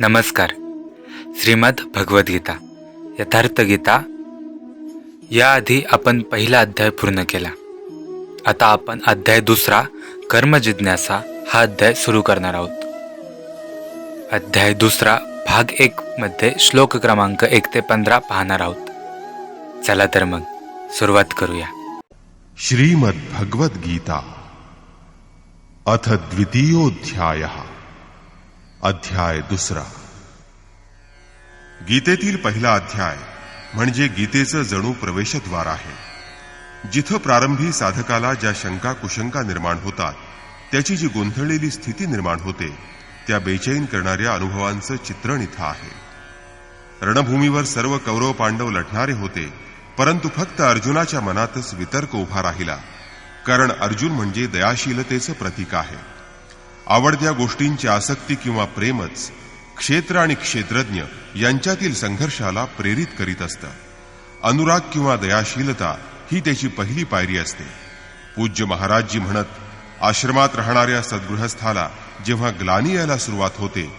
नमस्कार. श्रीमद भगवद्गीता यथार्थ गीता. याआधी आपण पहिला अध्याय पूर्ण केला. आता आपण अध्याय दुसरा कर्मजिज्ञासा हा अध्याय सुरू करणार आहोत. अध्याय दुसरा भाग एक मध्ये श्लोक क्रमांक एक ते पंधरा पाहणार आहोत. चला तर मग सुरुवात करूया. श्रीमद्भगवद्गीता अथ द्वितीयोऽध्याय. अध्याय दुसरा. गीतेतील पहिला अध्याय म्हणजे गीतेचं जणू प्रवेशद्वार आहे. जिथं प्रारंभी साधकाला ज्या शंका कुशंका निर्माण होतात त्याची जी गोंधळलेली स्थिती निर्माण होते त्या बेचैन करणाऱ्या अनुभवांचं चित्रण इथं आहे. रणभूमीवर सर्व कौरव पांडव लढणारे होते परंतु फक्त अर्जुनाच्या मनातच वितर्क उभा राहिला कारण अर्जुन म्हणजे दयाशीलतेचं प्रतीक आहे. आवडत्या गोष्टींची आसक्ती किंवा प्रेमच क्षेत्र आणि क्षेत्रज्ञ यांच्यातील संघर्षाला प्रेरित करीत असतं. अनुराग किंवा दयाशीलता ही त्याची पहिली पायरी असते. पूज्य महाराजजी म्हणत आश्रमात राहणाऱ्या सद्गृहस्थाला जेव्हा ग्लानी यायला सुरुवात होते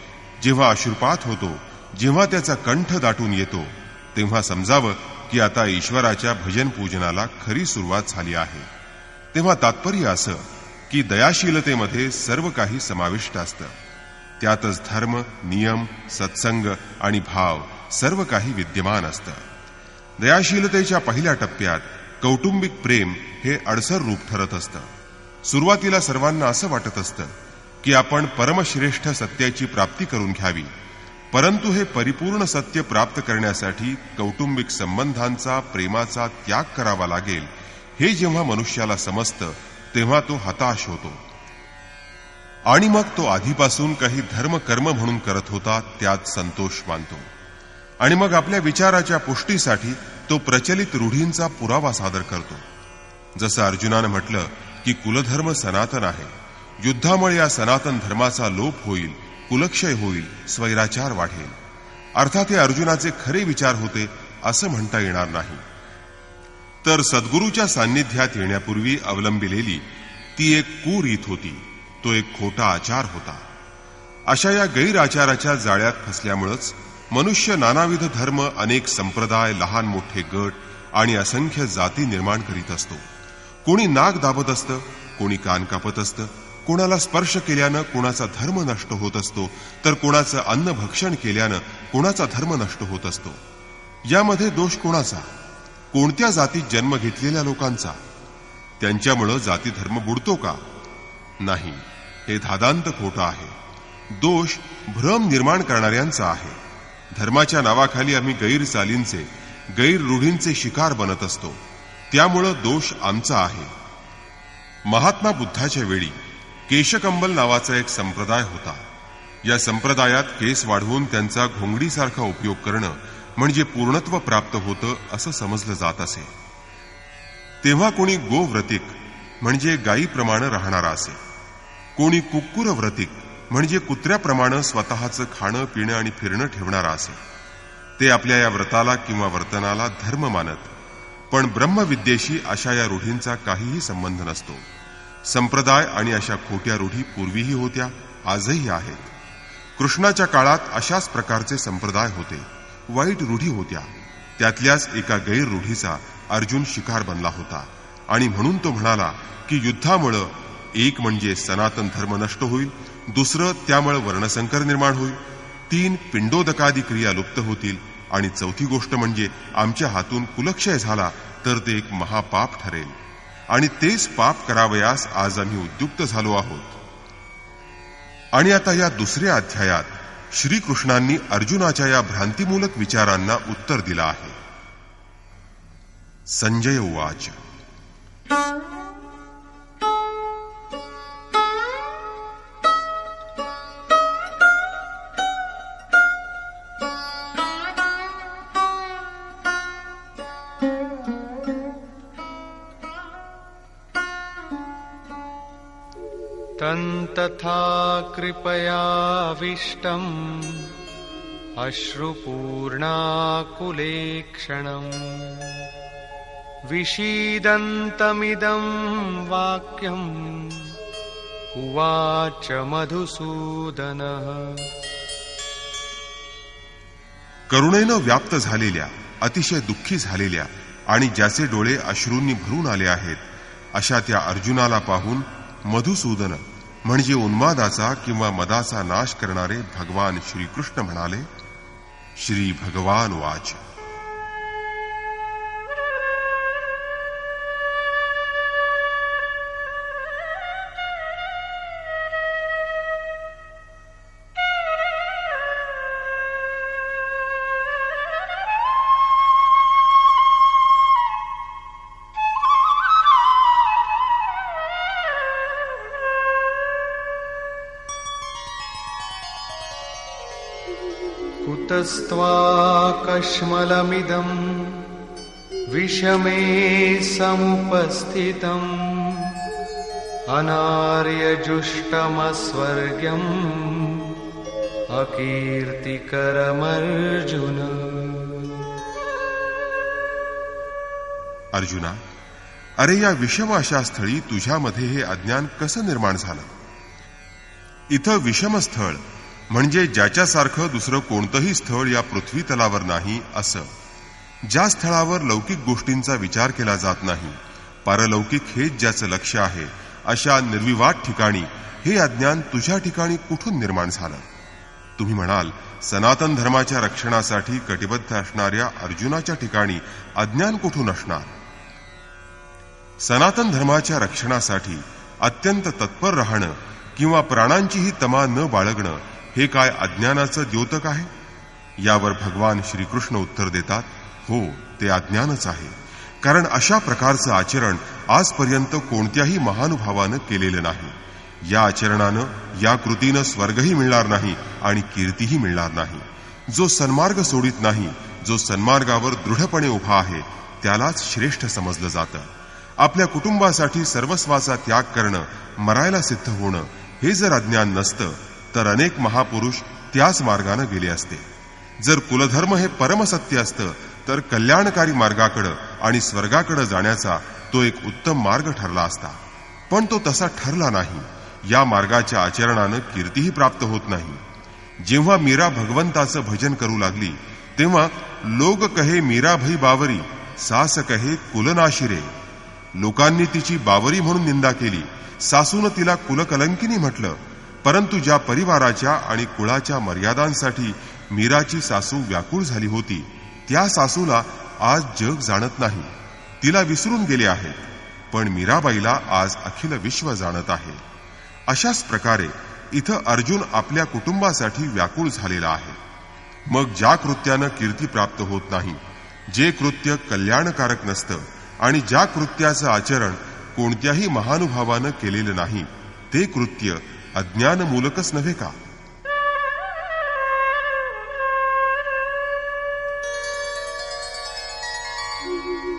जेव्हा अश्रुपात होतो जेव्हा त्याचा कंठ दाटून येतो तेव्हा समजावं की आता ईश्वराच्या भजन पूजनाला खरी सुरुवात झाली आहे. तेव्हा तात्पर्य असं की दयाशीलतेमध्ये सर्व काही समाविष्ट असतं. त्यातच धर्म नियम सत्संग आणि भाव सर्व काही विद्यमान असतं. दयाशीलतेच्या पहिल्या टप्प्यात कौटुंबिक प्रेम हे अडसर रूप ठरत असतं. सुरुवातीला सर्वांना असं वाटत असतं की आपण परमश्रेष्ठ सत्याची प्राप्ती करून घ्यावी. परंतु हे परिपूर्ण सत्य प्राप्त करण्यासाठी कौटुंबिक संबंधांचा प्रेमाचा त्याग करावा लागेल हे जेव्हा मनुष्याला समजतं तेव्हा तो हताश होतो. आणि मग तो आधीपासून काही धर्म कर्म म्हणून करत होता त्यात संतोष मानतो. आणि मग आपल्या विचाराच्या पुष्टीसाठी तो प्रचलित रूढींचा पुरावा सादर करतो. जसं अर्जुनानं म्हटलं की कुलधर्म सनातन आहे. युद्धामुळे या सनातन धर्माचा लोप होईल कुलक्षय होईल स्वैराचार वाढेल. अर्थात हे अर्जुनाचे खरे विचार होते असं म्हणता येणार नाही. तर सद्गुरूच्या सान्निध्यात येण्यापूर्वी अवलंबिलेली ती एक कुरीत होती. तो एक खोटा आचार होता. अशा या गैराचाराच्या जाळ्यात फसल्यामुळंच मनुष्य नानाविध धर्म अनेक संप्रदाय लहान मोठे गट आणि असंख्य जाती निर्माण करीत असतो. कोणी नाक दाबत असतं कोणी कान कापत असतं कोणाला स्पर्श केल्यानं कोणाचा धर्म नष्ट होत असतो तर कोणाचं अन्न भक्षण केल्यानं कोणाचा धर्म नष्ट होत असतो. यामध्ये दोष कोणाचा? कोणत्या जातीत जन्म घेतलेल्या लोकांचा? त्यांच्यामुळं जाती धर्म बुडतो का? नाही. हे धादांत खोटं आहे. दोष भ्रम निर्माण करणाऱ्यांचा आहे. धर्माच्या नावाखाली आम्ही गैरचालींचे गैररूढींचे शिकार बनत असतो. त्यामुळं दोष आमचा आहे. महात्मा बुद्धाच्या वेळी केशकंबल नावाचा एक संप्रदाय होता. या संप्रदायात केस वाढवून त्यांचा घोंगडीसारखा उपयोग करणं म्हणजे पूर्णत्व प्राप्त होतं असं समजलं जात असे. तेव्हा कोणी गोव्रतिक म्हणजे गायीप्रमाणे राहणारा असे. कोणी कुक्कुर व्रतिक म्हणजे कुत्र्याप्रमाणे स्वतःचं खाणं पिणं आणि फिरणं ठेवणारा असे. ते आपल्या या व्रताला किंवा वर्तनाला धर्म मानत. पण ब्रह्मविद्येशी अशा या रूढींचा काहीही संबंध नसतो. संप्रदाय आणि अशा खोट्या रूढी पूर्वीही होत्या आजही आहेत. कृष्णाच्या काळात अशाच प्रकारचे संप्रदाय होते. वाईट रूढी होत्या. त्यातल्याच एका गैररूढीचा अर्जुन शिकार बनला होता. आणि म्हणून तो म्हणाला की युद्धामुळं एक म्हणजे सनातन धर्म नष्ट होईल दुसरं त्यामुळे वर्णसंकर निर्माण होईल तीन पिंडोदकादी क्रिया लुप्त होतील आणि चौथी गोष्ट म्हणजे आमच्या हातून कुलक्षय झाला तर ते एक महापाप ठरेल. आणि तेच पाप करावयास आज आम्ही उद्युक्त झालो आहोत. आणि आता या दुसऱ्या अध्यायात श्रीकृष्णांनी अर्जुनाच्या या भ्रांतिमूलक विचारांना उत्तर दिलं आहे. संजय उवाच तन्तथा कृपयाविष्टम् अश्रुपूर्णाकुलेक्षणम् विषीदन्तमिदम् वाक्यम् उवाच मधुसूदनः करुणेनं व्याप्त झालेल्या अतिशय दुःखी झालेल्या आणि ज्याचे डोळे अश्रूंनी भरून आले आहेत अशा त्या अर्जुनाला पाहून मधुसूदन म्हणजे उन्मादाचा किंवा मदाचा नाश करणारे भगवान श्रीकृष्ण म्हणाले श्री भगवान वाच. कुतस्त्वाकश्मलमिदम् विषमे समुपस्थितम् अनार्यजुष्टमस्वर्ग्यम् अकीर्तिकरमर्जुन। अर्जुना अरे या विषम अशा स्थळी तुझ्यामध्ये हे अज्ञान कसं निर्माण झालं? इथं विषम स्थळ म्हणजे ज्याच्यासारखं दुसरं कोणतंही स्थळ या पृथ्वी तलावर नाही असं. ज्या स्थळावर लौकिक गोष्टींचा विचार केला जात नाही पारलौकिक हेच ज्याचं लक्ष आहे अशा निर्विवाद ठिकाणी हे अज्ञान तुझ्या ठिकाणी कुठून निर्माण झालं? तुम्ही म्हणाल सनातन धर्माच्या रक्षणासाठी कटिबद्ध असणाऱ्या अर्जुनाच्या ठिकाणी अज्ञान कुठून असणार? सनातन धर्माच्या रक्षणासाठी अत्यंत तत्पर राहणं किंवा प्राणांचीही तमा न बाळगणं हे काय अज्ञानाचं द्योतक आहे? यावर भगवान श्रीकृष्ण उत्तर देतात हो ते अज्ञानच आहे. कारण अशा प्रकारचं आचरण आजपर्यंत कोणत्याही महानुभावानं केलेलं नाही. या आचरणानं या कृतीनं स्वर्गही मिळणार नाही आणि कीर्तीही मिळणार नाही. जो सन्मार्ग सोडित नाही जो सन्मार्गावर दृढपणे उभा आहे त्यालाच श्रेष्ठ समजलं जातं. आपल्या कुटुंबासाठी सर्वस्वाचा त्याग करणं मरायला सिद्ध होणं हे जर अज्ञान नसतं तर अनेक महापुरुष त्याच मार्गानं गेले असते. जर कुलधर्म हे परमसत्य असतं तर कल्याणकारी मार्गाकडं आणि स्वर्गाकडं जाण्याचा तो एक उत्तम मार्ग ठरला असता. पण तो तसा ठरला नाही. या मार्गाच्या आचरणानं कीर्तीही प्राप्त होत नाही. जेव्हा मीरा भगवंताचं भजन करू लागली तेव्हा लोक कहे मीराभई बावरी सास कहे कुलनाशिरे. लोकांनी तिची बावरी म्हणून निंदा केली. सासून तिला कुलकलंकिनी म्हटलं. परंतु ज्या परिवाराच्या आणि कुळाच्या मर्यादांसाठी मीराची सासू व्याकुळ झाली होती त्या सासूला आज जग जाणत नाही. तिला विसरून गेले आहेत पण मीराबाईला आज अखिल विश्व जाणत आहे. अशाच प्रकारे इथं अर्जुन आपल्या कुटुंबासाठी व्याकुळ झालेला आहे. मग ज्या कृत्यानं कीर्ती प्राप्त होत नाही जे कृत्य कल्याणकारक नसतं आणि ज्या कृत्याचं आचरण कोणत्याही महानुभावानं केलेलं नाही ते कृत्य अज्ञानमूलकच नव्हे का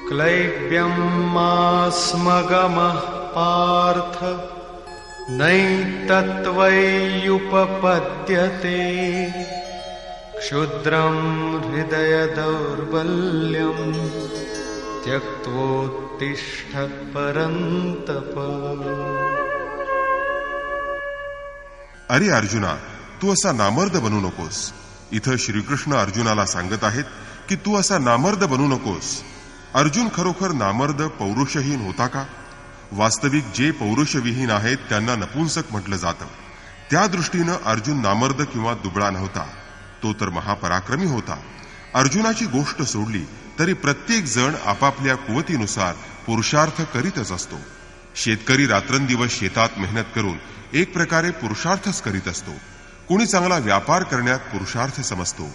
क्लैब्यम् मास्मगमः पार्थ नैतत्त्वय्युपपद्यते क्षुद्रम् हृदयदौर्बल्यम् त्यक्त्वोत्तिष्ठ परन्तप अरे अर्जुना तू असा नामर्द बनू नकोस. इथं श्रीकृष्ण अर्जुनाला सांगत आहेत की तू असा नामर्द बनू नकोस. अर्जुन खरोखर नामर्द पौरुषहीन होता का? वास्तविक जे पौरुषविहीन आहेत त्यांना नपुंसक म्हटलं जातं. त्या दृष्टीनं अर्जुन नामर्द किंवा दुबळा नव्हता. तो तर महापराक्रमी होता. अर्जुनाची गोष्ट सोडली तरी प्रत्येक जण आपापल्या कुवतीनुसार पुरुषार्थ करीतच असतो. शेतकरी रात्रंदिवस शेतात मेहनत करून एक प्रकारे पुरुषार्थच करीत असतो. कोणी चांगला व्यापार करण्यात पुरुषार्थ समजतो.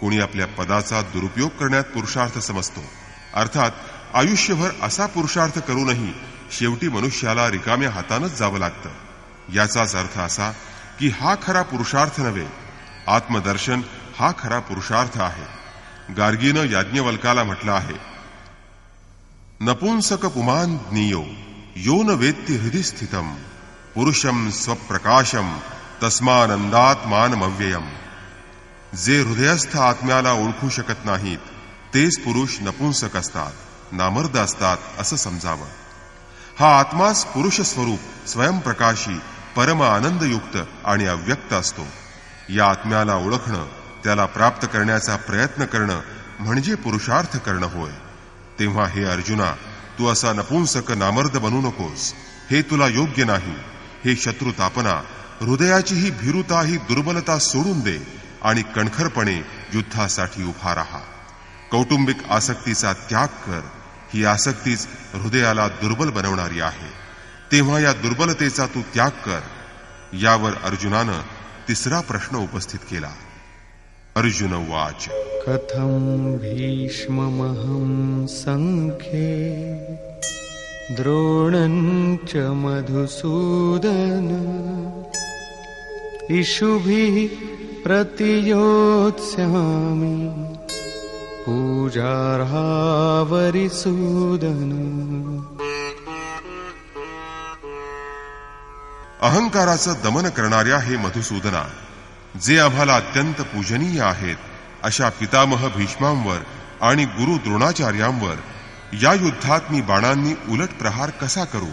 कोणी आपल्या पदाचा दुरुपयोग करण्यात पुरुषार्थ समजतो. अर्थात आयुष्यभर असा पुरुषार्थ करूनही शेवटी मनुष्याला रिकाम्या हातानच जावं लागतं. याचाच अर्थ असा की हा खरा पुरुषार्थ नव्हे आत्मदर्शन हा खरा पुरुषार्थ आहे. गार्गीनं याज्ञवल्काला म्हटलं आहे नपुंसक पुमान ज्ञेयो यो न वेत्ती हृदय स्थितम. पुरुषम स्वप्रकाशम तस्मानंदात्मानमव्ययम जे हृदयस्थ आत्म्याला ओळखू शकत नाहीत तेच पुरुष नपुंसक असतात नामर्द असतात असं समजावं. हा आत्मास पुरुष स्वरूप स्वयंप्रकाशी परम आनंदयुक्त आणि अव्यक्त असतो. या आत्म्याला ओळखणं त्याला प्राप्त करण्याचा प्रयत्न करणं म्हणजे पुरुषार्थ करणं होय. तेव्हा हे अर्जुना तू असा नपुंसक नामर्द बनू नकोस हे तुला योग्य नाही. हे शत्रुतापना हृदयाची ही भीरुता ही दुर्बलता सोडून दे आणि कणखरपणे युद्धासाठी उभा राहा. कौटुंबिक आसक्तीचा त्याग कर. ही आसक्तीच हृदयाला दुर्बल बनवणारी आहे. तेव्हा या दुर्बलतेचा तू त्याग कर. यावर अर्जुनानं तिसरा प्रश्न उपस्थित केला. अर्जुन वाच. कथं भीष्ममहं संख्ये द्रोणञ्च च मधुसूदन। इषुभिः प्रतियोत्स्यामि। पूजार्हावरिसूदन। अहंकाराचं दमन करणाऱ्या हे मधुसूदना जे आम्हाला अत्यंत पूजनीय आहेत अशा पितामह भीष्मांवर आणि गुरु द्रोणाचार्यांवर या युद्धात मी बाणांनी उलट प्रहार कसा करू?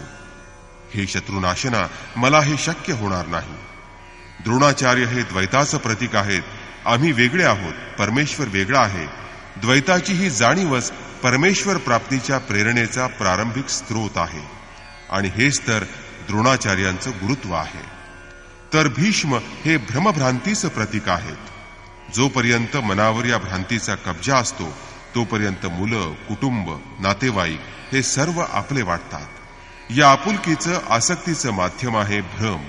हे शत्रुनाशना मला हे शक्य होणार नाही. द्रोणाचार्य हे द्वैताचं प्रतीक आहेत. आम्ही वेगळे आहोत. परमेश्वर वेगळा आहे. द्वैताची ही जाणीवच परमेश्वर प्राप्तीच्या प्रेरणेचा प्रारंभिक स्रोत आहे. आणि हेच तर द्रोणाचार्यांचं गुरुत्व आहे. तर भीष्म हे भ्रमभ्रांतीचं प्रतीक आहेत. जोपर्यंत मनावर या भ्रांतीचा कब्जा असतो तोपर्यंत मुलं कुटुंब नातेवाईक हे सर्व आपले वाटतात. या आपुलकीचं आसक्तीचं माध्यम आहे भ्रम.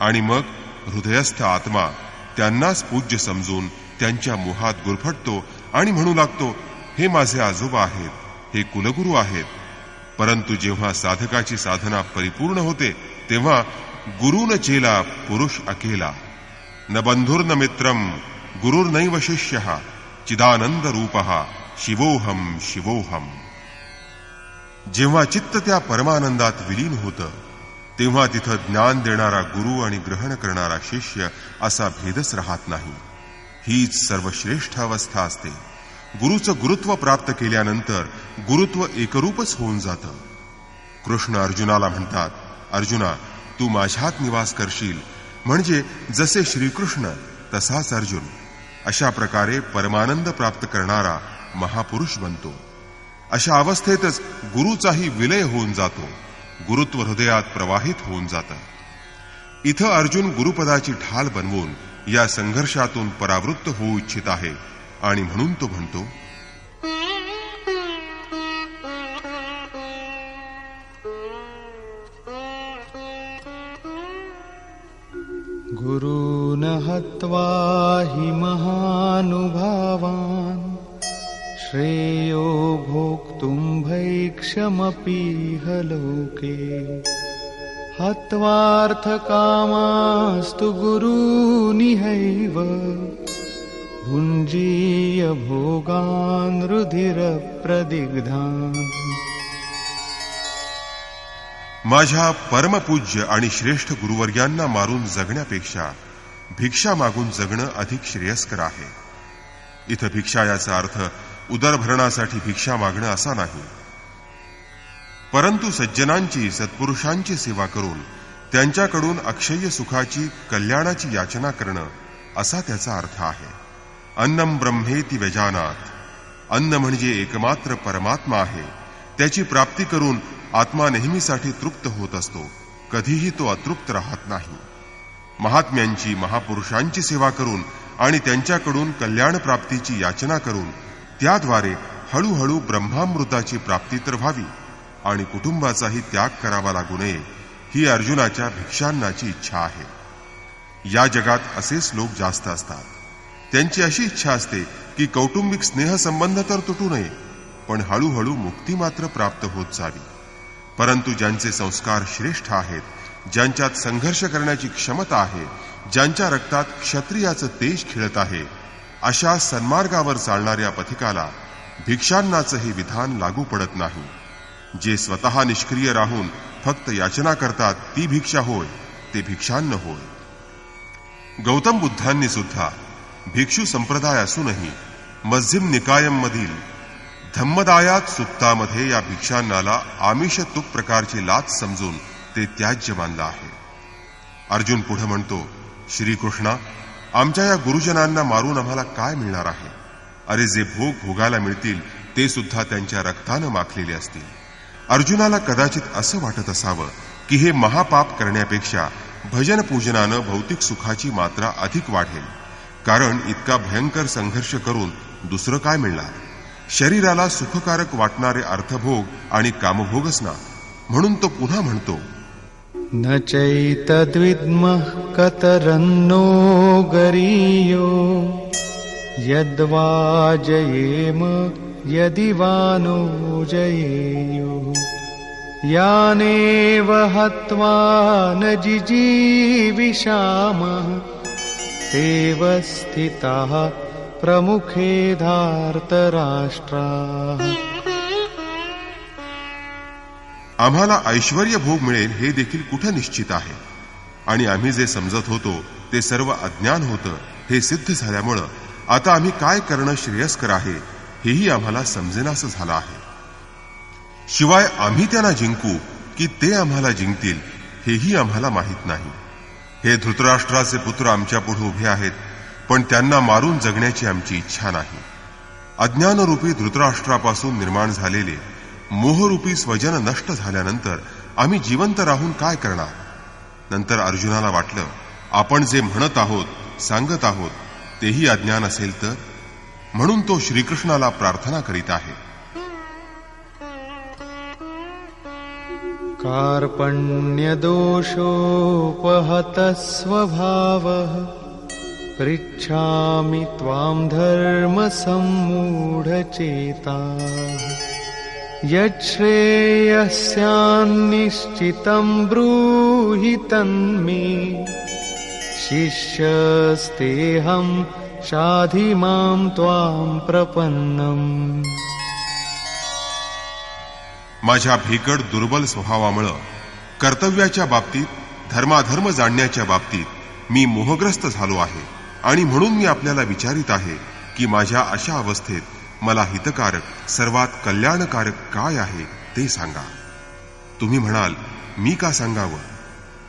आणि मग हृदयस्थ आत्मा त्यांनाच पूज्य समजून त्यांच्या मोहात गुरफटतो आणि म्हणू लागतो हे माझे आजोबा आहेत हे कुलगुरू आहेत. परंतु जेव्हा साधकाची साधना परिपूर्ण होते तेव्हा गुरुन चेला पुरुष अकेला. न बंधुर्न मित्रम गुरुर्नैव शिष्य चिदानंद रूप. शिवोहम शिवोहम जेव्हा चित्त त्या परमानंदात विलीन होतं तेव्हा तिथं ज्ञान देणारा गुरु आणि ग्रहण करणारा शिष्य असा भेदच राहत नाही. हीच सर्वश्रेष्ठ अवस्था असते. गुरुचं गुरुत्व प्राप्त केल्यानंतर गुरुत्व एकरूपच होऊन जातं. कृष्ण अर्जुनाला म्हणतात अर्जुना तू माझ्यात निवास करशील. म्हणजे जसे श्रीकृष्ण तसाच अर्जुन. अशा प्रकारे परमानंद प्राप्त करणारा महापुरुष बनतो. अशा अवस्थेतच गुरुचाही विलय होऊन जातो. गुरुत्व हृदयात प्रवाहित होऊन जातं. इथं अर्जुन गुरुपदाची ढाल बनवून या संघर्षातून परावृत्त होऊ इच्छित आहे आणि म्हणून तो म्हणतो गुरून् हत्वा हि महानुभावा श्रेयो भोक्तुम् भैक्षमपीह लोके हत्वार्थकामास्तु गुरूनिहैव। भुञ्जीय भोगान् रुधिरप्रदिग्धान् माझ्या परमपूज्य आणि श्रेष्ठ गुरुवर्यांना मारून जगण्यापेक्षा भिक्षा मागून जगणं अधिक श्रेयस्कर आहे. इथं भिक्षा याचा अर्थ उदरभरणासाठी भिक्षा मागणं असा नाही. परंतु सज्जनांची सत्पुरुषांची सेवा करून त्यांच्याकडून अक्षय्य सुखाची कल्याणाची याचना करणं असा त्याचा अर्थ आहे. अन्नम ब्रह्मेती व्यजानात. अन्न म्हणजे एकमात्र परमात्मा आहे. त्याची प्राप्ती करून आत्मा नेहमीसाठी तृप्त होत असतो. कधीही तो अतृप्त राहत नाही. महात्म्यांची महापुरुषांची सेवा करून आणि त्यांच्याकडून कल्याण प्राप्तीची याचना करून त्याद्वारे हळूहळू ब्रह्मामृताची प्राप्ती तर व्हावी आणि कुटुंबाचाही त्याग करावा लागू नये ही अर्जुनाच्या भिक्षांनाची इच्छा आहे. या जगात असेच लोक जास्त असतात. त्यांची अशी इच्छा असते की कौटुंबिक स्नेहसंबंध तर तुटू नये पण हळूहळू मुक्ती मात्र प्राप्त होत जावी. परंतु ज्यांचे संस्कार श्रेष्ठ आहेत ज्यांच्यात संघर्ष करण्याची क्षमता आहे ज्यांच्या रक्तात क्षत्रियाचं तेज खेळत आहे अशा सन्मार्गावर चालणाऱ्या पथिकाला भिक्षांनाचं हे विधान लागू पडत नाही. जे स्वतः निष्क्रिय राहून फक्त याचना करतात ती भिक्षा होय ते भिक्षान्न होय. गौतम बुद्धांनी सुद्धा भिक्षू संप्रदाय असूनही मस्जिम निकायम मधील धम्मदायात सुत्तामध्ये या भिक्षांनाला आमिष तुक प्रकारची लाच समजून ते त्याज्य मानलं आहे. अर्जुन पुढे म्हणतो श्रीकृष्णा आमच्या या गुरुजनांना मारून आम्हाला काय मिळणार आहे? अरे जे भोग भोगायला मिळतील ते सुद्धा त्यांच्या रक्तानं माखलेले असतील. अर्जुनाला कदाचित असं वाटत असावं की हे महापाप करण्यापेक्षा भजन पूजनानं भौतिक सुखाची मात्रा अधिक वाढेल. कारण इतका भयंकर संघर्ष करून दुसरं काय मिळणार? शरीराला सुखकारक वाटणारे अर्थभोग आणि कामभोगच ना. म्हणून तो पुन्हा म्हणतो न चैतद्विद्मः कतरन्नो गरीयो। यद्वा जयेम यदि वा नो जयेयुः हत्वा न जिजीविषामः तेव स्थिताः प्रमुखे धार्तराष्ट्राः आम्हाला ऐश्वर्य भोग मिळेल हे देखील कुठं निश्चित आहे? आणि आम्ही जे समजत होतो ते सर्व अज्ञान होतं हे सिद्ध झाल्यामुळं आता आम्ही काय करणं श्रेयस्कर आहे हेही आम्हाला समजेनासं झालं आहे. शिवाय आम्ही त्यांना जिंकू की ते आम्हाला जिंकतील हेही आम्हाला माहीत नाही. हे धृतराष्ट्राचे पुत्र आमच्या पुढे उभे आहेत पण त्यांना मारून जगण्याची आमची इच्छा नाही. अज्ञानरूपी धृतराष्ट्रापासून निर्माण झालेले मोहरूपी स्वजन नष्ट झाल्यानंतर आम्ही जिवंत राहून काय करणार? नंतर अर्जुनाला वाटलं आपण जे म्हणत आहोत सांगत आहोत तेही अज्ञान असेल तर? म्हणून तो श्रीकृष्णाला प्रार्थना करीत आहे. कार्पण्यदोषोपहतः स्वभावः पृच्छामि त्वाम् चेता यच्छ्रेयस्यान्निश्चितम् ब्रूहि तन्मे। शिष्यस्तेऽहम् शाधि माम् त्वाम् प्रपन्नम्। माझ्या भिकड दुर्बल स्वभावामुळं कर्तव्याच्या बाबतीत धर्माधर्म जाणण्याच्या बाबतीत मी मोहग्रस्त झालो आहे आणि म्हणून मी आपल्याला विचारित आहे की माझ्या अशा अवस्थेत मला हितकारक सर्वात कल्याणकारक काय आहे ते सांगा. तुम्ही म्हणाल मी का सांगावं?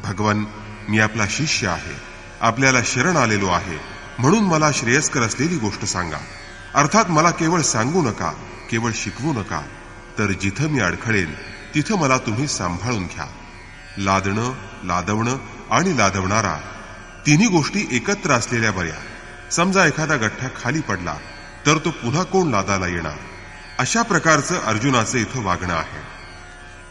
भगवान मी आपला शिष्य आहे. आपल्याला शरण आलेलो आहे. म्हणून मला श्रेयस्कर असलेली गोष्ट सांगा. अर्थात मला केवळ सांगू नका केवळ शिकवू नका. तर जिथं मी अडखळेन तिथं मला तुम्ही सांभाळून घ्या. लादणं लादवणं आणि लादवणारा तिन्ही गोष्टी एकत्र असलेल्या बऱ्या. समजा एखादा गठ्ठा खाली पडला तर तो पुन्हा कोण लादाला येणार? अशा प्रकारचं अर्जुनाचं इथं वागणं आहे.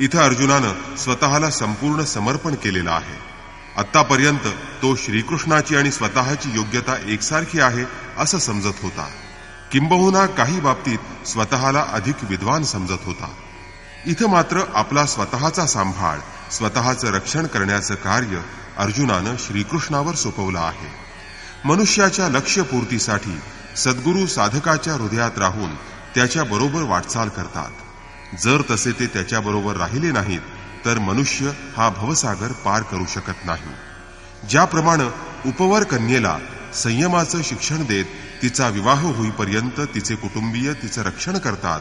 इथं अर्जुनानं स्वतःला संपूर्ण समर्पण केलेलं आहे. आतापर्यंत तो श्रीकृष्णाची आणि स्वतःची योग्यता एकसारखी आहे असं समजत होता. किंबहुना काही बाबतीत स्वतःला अधिक विद्वान समजत होता. इथं मात्र आपला स्वतःचा सांभाळ स्वतःचं रक्षण करण्याचं कार्य अर्जुनानं श्रीकृष्णावर सोपवलं आहे. मनुष्याच्या लक्ष्यपूर्तीसाठी सद्गुरू साधकाच्या हृदयात राहून त्याच्याबरोबर वाटचाल करतात. जर तसे ते त्याच्याबरोबर राहिले नाहीत तर मनुष्य हा भवसागर पार करू शकत नाही. ज्याप्रमाणे उपवर कन्येला संयमाचं शिक्षण देत तिचा विवाह होईपर्यंत तिचे कुटुंबीय तिचं रक्षण करतात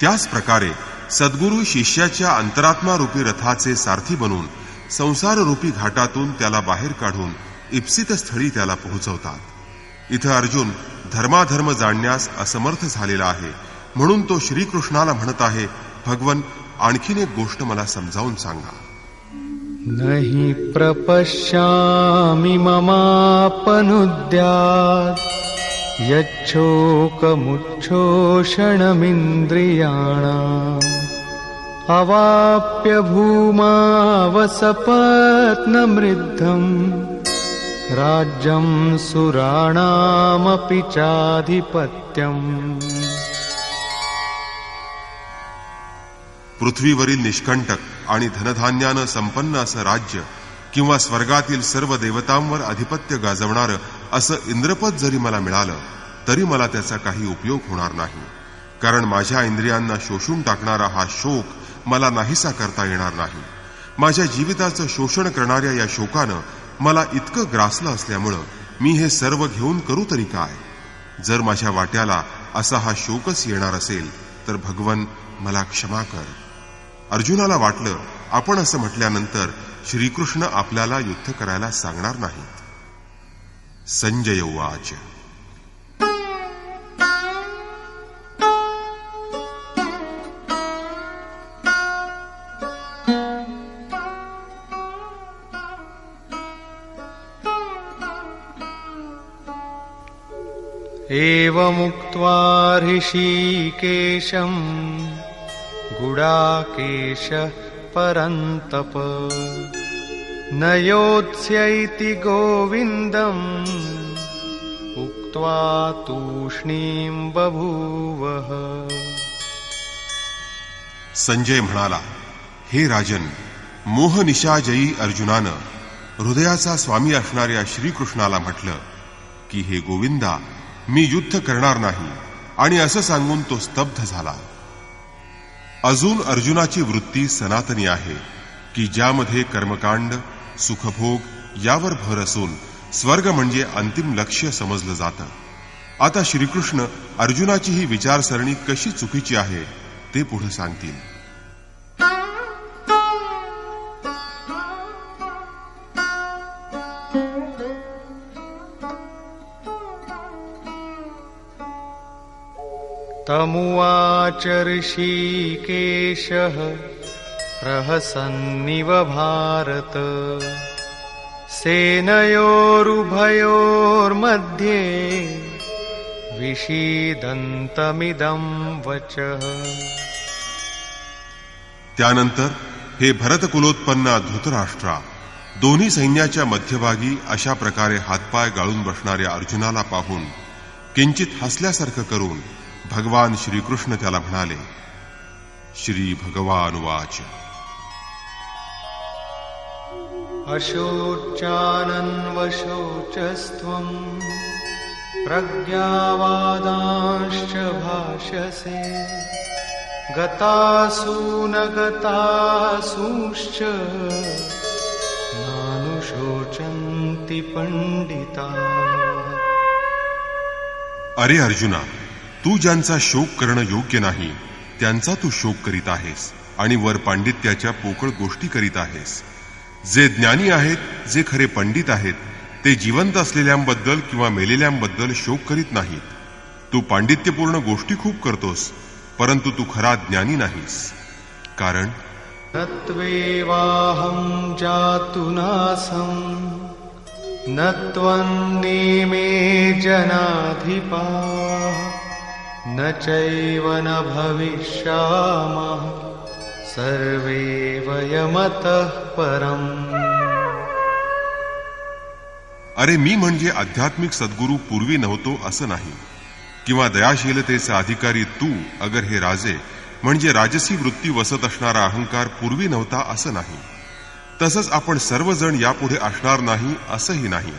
त्याच प्रकारे सद्गुरू शिष्याच्या अंतरात्मा रूपी रथाचे सारथी बनून संसार रूपी घाटातून त्याला बाहेर काढून इप्सित स्थळी त्याला पोहोचवतात. इथं अर्जुन धर्माधर्म जाणण्यास असमर्थ झालेला आहे. म्हणून तो श्रीकृष्णाला म्हणत आहे भगवन आणखीन एक गोष्ट मला समजावून सांगा. न हि प्रपश्यामि ममापनुद्यात्। यच्छोकमुच्छोषणमिन्द्रियाणाम्। अवाप्य भूमावसपत्नमृद्धम्। राज्यं सुराणामपि चाधिपत्यम्। पृथ्वीवरील निष्कंटक आणि धनधान्यानं संपन्न असं राज्य किंवा स्वर्गातील सर्व देवतांवर अधिपत्य गाजवणारं असं इंद्रपद जरी मला मिळालं तरी मला त्याचा काही उपयोग होणार नाही. कारण माझ्या इंद्रियांना शोषून टाकणारा हा शोक मला नाहीसा करता येणार नाही. माझ्या जीविताचं शोषण करणाऱ्या या शोकानं मला इतकं ग्रासलं असल्यामुळं मी हे सर्व घेऊन करू तरी काय? जर माझ्या वाट्याला असा हा शोकच येणार असेल तर भगवन मला क्षमा कर. अर्जुनाला वाटलं आपण असं म्हटल्यानंतर श्रीकृष्ण आपल्याला युद्ध करायला सांगणार नाहीत. संजय उवाच एवमुक्त्वा ऋषिकेशम् गुडाकेशः परन्तप न योत्स्य गोविन्दम् उक्त्वा तूष्णीं बभूवः। संजय म्हणाला हे राजन मोहनिशाजयी अर्जुनानं हृदयाचा स्वामी असणाऱ्या श्रीकृष्णाला म्हटलं की हे गोविंदा मी युद्ध करणार नाही. आणि असं सांगून तो स्तब्ध झाला. अजून अर्जुनाची वृत्ती सनातनी आहे की ज्यामध्ये कर्मकांड सुखभोग यावर भर असून स्वर्ग म्हणजे अंतिम लक्ष्य समजलं जातं. आता श्रीकृष्ण अर्जुनाची ही विचारसरणी कशी चुकीची आहे ते पुढे सांगतील. तमुवाच ऋषिकेशः प्रहसन्निव भारत। सेनयोरुभयोर्मध्ये विषीदन्तमिदं वचः। त्यानंतर हे भरतकुलोत्पन्ना धृतराष्ट्रा दोन्ही सैन्याच्या मध्यभागी अशा प्रकारे हातपाय गाळून बसणाऱ्या अर्जुनाला पाहून किंचित हसल्यासारखं करून भगवान श्रीकृष्ण त्याला म्हणाले श्री भगवान वाच. अशोचानन्वशोचस्त्वम् प्रज्ञावादांश्च भाषसे गतासु न गतासूंश्च नानुशोचन्ति पण्डिताः अरे अर्जुना तू ज्यांचा शोक करणं योग्य नाही त्यांचा तू शोक करीत आहेस आणि वर पांडित्याच्या पोकळ गोष्टी करीत आहेस. जे ज्ञानी आहेत जे खरे पंडित आहेत ते जिवंत असलेल्यांबद्दल किंवा मेलेल्यांबद्दल शोक करीत नाहीत. तू पांडित्यपूर्ण गोष्टी खूप करतोस परंतु तू खरा ज्ञानी नाहीस. कारण? तत्त्वेवाहं जातुनासं नासम् न त्वन्नेमे जनाधिपा। न चैव न भविष्यामः सर्वे वयमतः परम्। अरे मी म्हणजे आध्यात्मिक सद्गुरू पूर्वी नव्हतो असं नाही. किंवा दयाशीलतेचा अधिकारी तू अगर हे राजे म्हणजे राजसी वृत्ती वसत असणारा अहंकार पूर्वी नव्हता असं नाही. तसंच आपण सर्वजण यापुढे असणार नाही असंही नाही.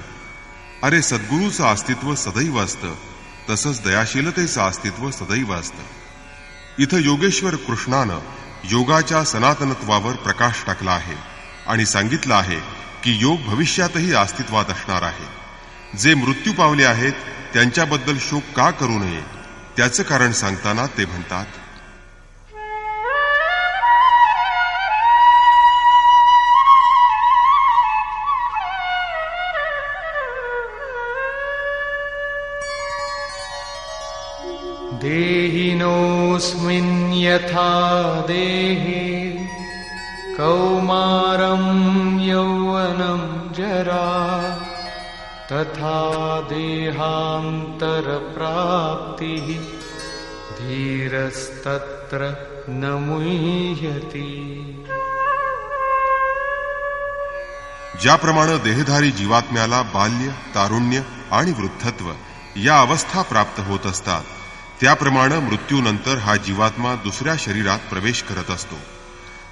अरे सद्गुरूचं अस्तित्व सदैव असतं. तसंच दयाशीलतेचं अस्तित्व सदैव असतं. इथं योगेश्वर कृष्णानं योगाच्या सनातनत्वावर प्रकाश टाकला आहे आणि सांगितलं आहे की योग भविष्यातही अस्तित्वात असणार आहे. जे मृत्यू पावले आहेत त्यांच्याबद्दल शोक का करू नये त्याचं कारण सांगताना ते म्हणतात देहिनोऽस्मिन् यथा देहे कौमारं यौवनं जरा तथा देहान्तरप्राप्तिः धीरस्तत्र न मुह्यति। ज्याप्रमाणे देहधारी जीवात्म्याला बाल्य तारुण्य आणि वृद्धत्व या अवस्था प्राप्त होत असतात त्याप्रमाणे मृत्यूनंतर हा जीवात्मा दुसऱ्या शरीरात प्रवेश करत असतो.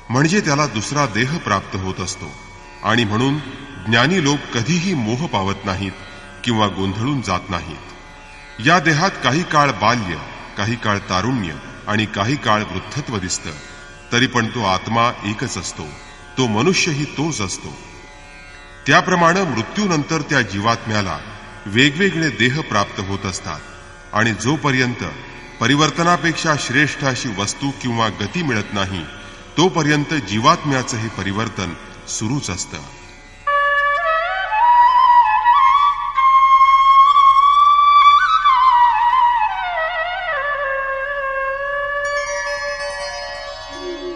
म्हणजे त्याला दुसरा देह प्राप्त होत असतो. आणि म्हणून ज्ञानी लोक कधीही मोह पावत नाहीत किंवा गोंधळून जात नाहीत. या देहात काही काळ बाल्य काही काळ तारुण्य आणि काही काळ वृद्धत्व दिसतं. तरी पण तो आत्मा एकच असतो. तो मनुष्यही तोच असतो. त्याप्रमाणे मृत्यूनंतर त्या जीवात्म्याला वेगवेगळे देह प्राप्त होत असतात. आणि जोपर्यंत परिवर्तनापेक्षा श्रेष्ठ अशी वस्तू किंवा गती मिळत नाही तोपर्यंत जीवात्म्याचं हे परिवर्तन सुरूच असतं.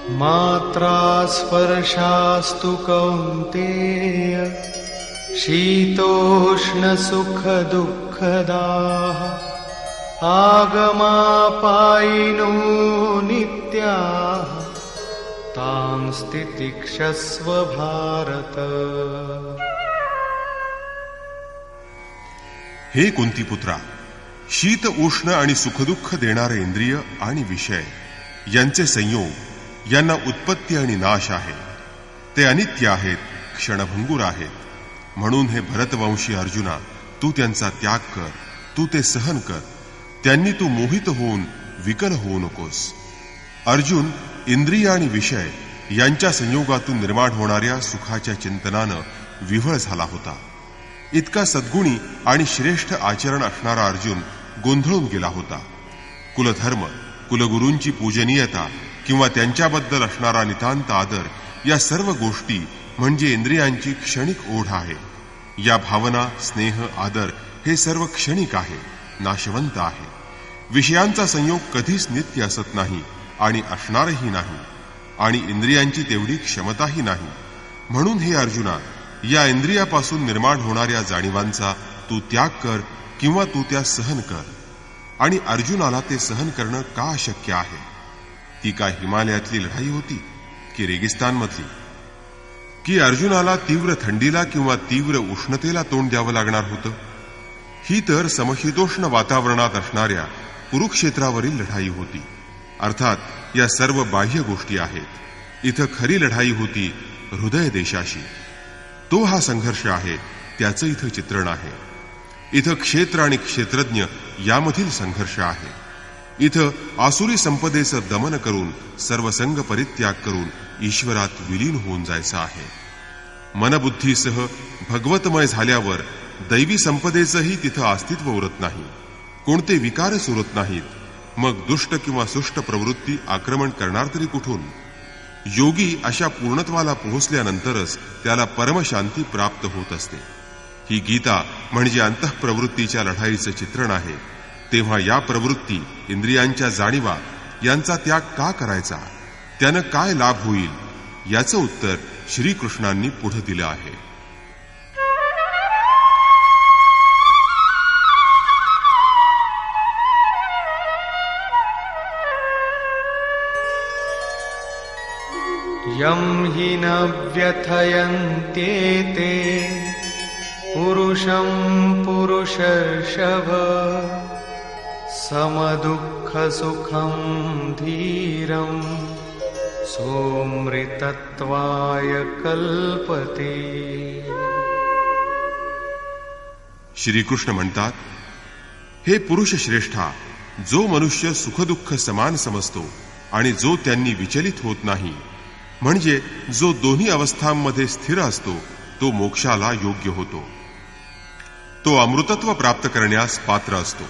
मात्रा स्पर्शास्तु कौन्तेय दुःखदा आगमापायिनो नित्याः तां स्थितिक्षस्व भारत हे कुंतीपुत्रा शीत उष्ण आणि सुखदुःख देणारे इंद्रिय आणि विषय यांचे संयोग यांना उत्पत्ती आणि नाश आहे. ते अनित्य आहेत क्षणभंगूर आहेत. म्हणून हे भरतवंशी अर्जुना तू त्यांचा त्याग कर तू ते सहन कर. त्यांनी तू मोहित होऊन विकल होऊ नकोस. अर्जुन इंद्रिय आणि विषय यांच्या संयोगातून निर्माण होणाऱ्या सुखाच्या चिंतनानं विव्हळ झाला होता. इतका सद्गुणी आणि श्रेष्ठ आचरण असणारा अर्जुन गोंधळून गेला होता. कुलधर्म कुलगुरूंची पूजनीयता किंवा त्यांच्याबद्दल असणारा नितांत आदर या सर्व गोष्टी म्हणजे इंद्रियांची क्षणिक ओढ आहे. या भावना स्नेह आदर हे सर्व क्षणिक आहे नाशवंत आहे. विषयांचा संयोग कधीच नित्य असत नाही आणि असणारही नाही. आणि इंद्रियांची तेवढी क्षमताही नाही. म्हणून हे अर्जुना या इंद्रियापासून निर्माण होणाऱ्या जाणीवांचा तू त्याग कर किंवा तू त्या सहन कर. आणि अर्जुनाला ते सहन करणं का अशक्य आहे? ती काय हिमालयातली लढाई होती की रेगिस्तानमधली? की अर्जुनाला तीव्र थंडीला किंवा तीव्र उष्णतेला तोंड द्यावं लागणार होतं? ही तर समशीतोष्ण वातावरणात असणाऱ्या कुरुक्षेत्रावरील लढाई होती. अर्थात या सर्व बाह्य गोष्टी आहेत. इथं खरी लढाई होती हृदय देशाशी. तो हा संघर्ष आहे त्याचं इथं चित्रण आहे. इथं क्षेत्र आणि क्षेत्रज्ञ यामधील संघर्ष आहे. इथं आसुरी संपदेचं दमन करून सर्वसंग परित्याग करून ईश्वरात विलीन होऊन जायचं आहे. मनबुद्धीसह भगवतमय झाल्यावर दैवी संपदेचंही तिथं अस्तित्व उरत नाही. कोणते विकारच उरत नाहीत? मग दुष्ट किंवा सुष्ट प्रवृत्ती आक्रमण करणार तरी कुठून? योगी अशा पूर्णत्वाला पोहोचल्यानंतरच त्याला परमशांती प्राप्त होत असते. ही गीता म्हणजे अंतःप्रवृत्तीच्या लढाईचं चित्रण आहे. तेव्हा या प्रवृत्ती इंद्रियांच्या जाणीवा यांचा त्याग का करायचा? त्यानं काय लाभ होईल? याचं उत्तर श्रीकृष्णांनी पुढे दिलं आहे. यं हि न व्यथयन्त्येते पुरुषं पुरुषर्षभ समदुःखसुखं धीरं सोमृतत्वाय कल्पते। श्रीकृष्ण म्हणतात हे पुरुष श्रेष्ठा जो मनुष्य सुखदुःख समान समजतो आणि जो त्यांनी विचलित होत नाही म्हणजे जो दोन्ही अवस्थांमध्ये स्थिर असतो तो मोक्षाला योग्य होतो. तो अमृतत्व प्राप्त करण्यास पात्र असतो.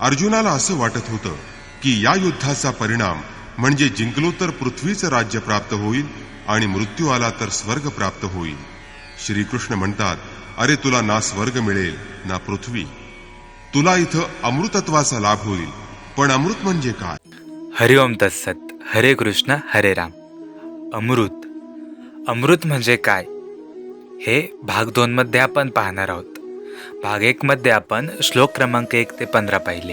अर्जुनाला असं वाटत होतं की या युद्धाचा परिणाम म्हणजे जिंकलो तर पृथ्वीचं राज्य प्राप्त होईल आणि मृत्यू आला तर स्वर्ग प्राप्त होईल. श्रीकृष्ण म्हणतात अरे तुला ना स्वर्ग मिळेल ना पृथ्वी. तुला इथं अमृतत्वाचा लाभ होईल. पण अमृत म्हणजे काय? हरिओम तत्सत. हरे कृष्ण हरे राम. अमृत. अमृत म्हणजे काय? हे भाग दोनमध्ये आपण पाहणार आहोत. भाग एकमध्ये आपण श्लोक क्रमांक एक ते पंधरा पाहिले.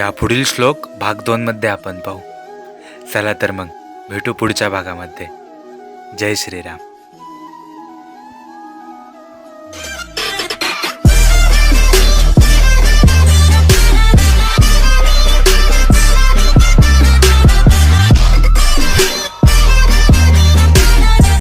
या पुढील श्लोक भाग दोनमध्ये आपण पाहू. चला तर मग भेटू पुढच्या भागामध्ये. जय श्रीराम.